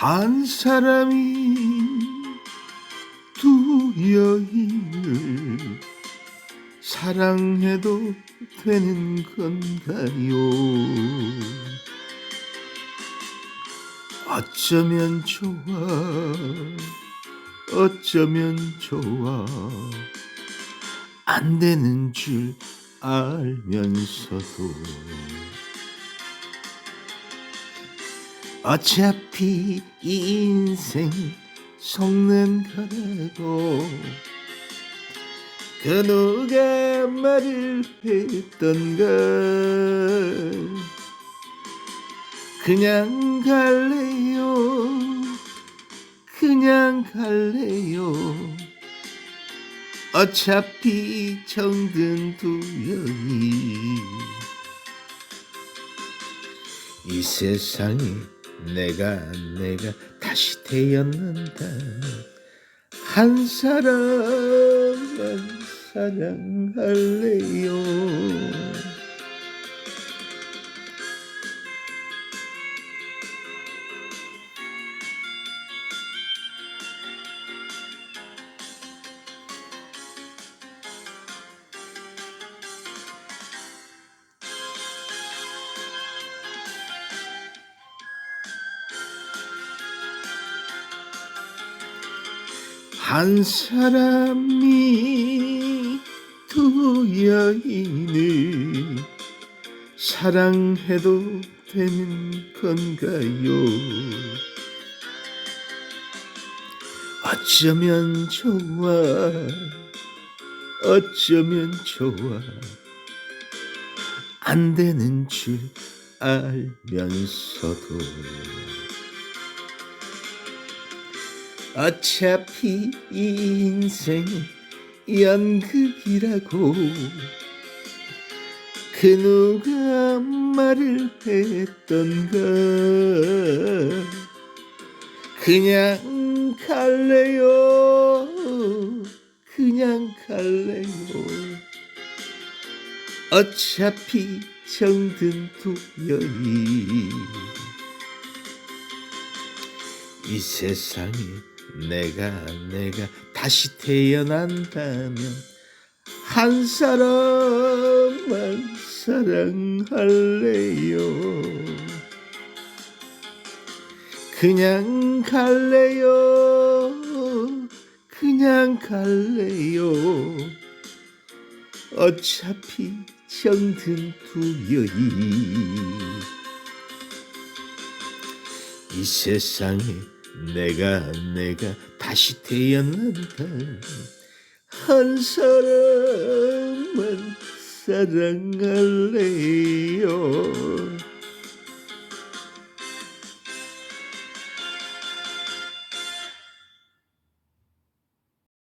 한 사람이 두 여인을 사랑해도 되는 건가요? 어쩌면 좋아, 어쩌면 좋아, 안 되는 줄 알면서도 어차피 이 인생 속는 거라고 그 누가 말을 했던가 그냥 갈래요? 그냥 갈래요? 어차피 정든 두 여인 이 세상에 내가 내가 다시 태어난다면 한 사람만 사랑할래요 한 사람이 두 여인을 사랑해도 되는 건가요? 어쩌면 좋아, 어쩌면 좋아, 안 되는 줄 알면서도. 어차피 이 인생 연극이라고. 그 누가 말을 했던가 그냥 갈래요. 그냥 갈래요. 어차피 정든 두 여인 이 세상에 내가 내가 다시 태어난다면 한 사람만 사랑할래요. 그냥 갈래요. 그냥 갈래요. 어차피 정든 두 여인 이 세상에 내가 내가 다시 태어난다면 한 사람만 사랑할래요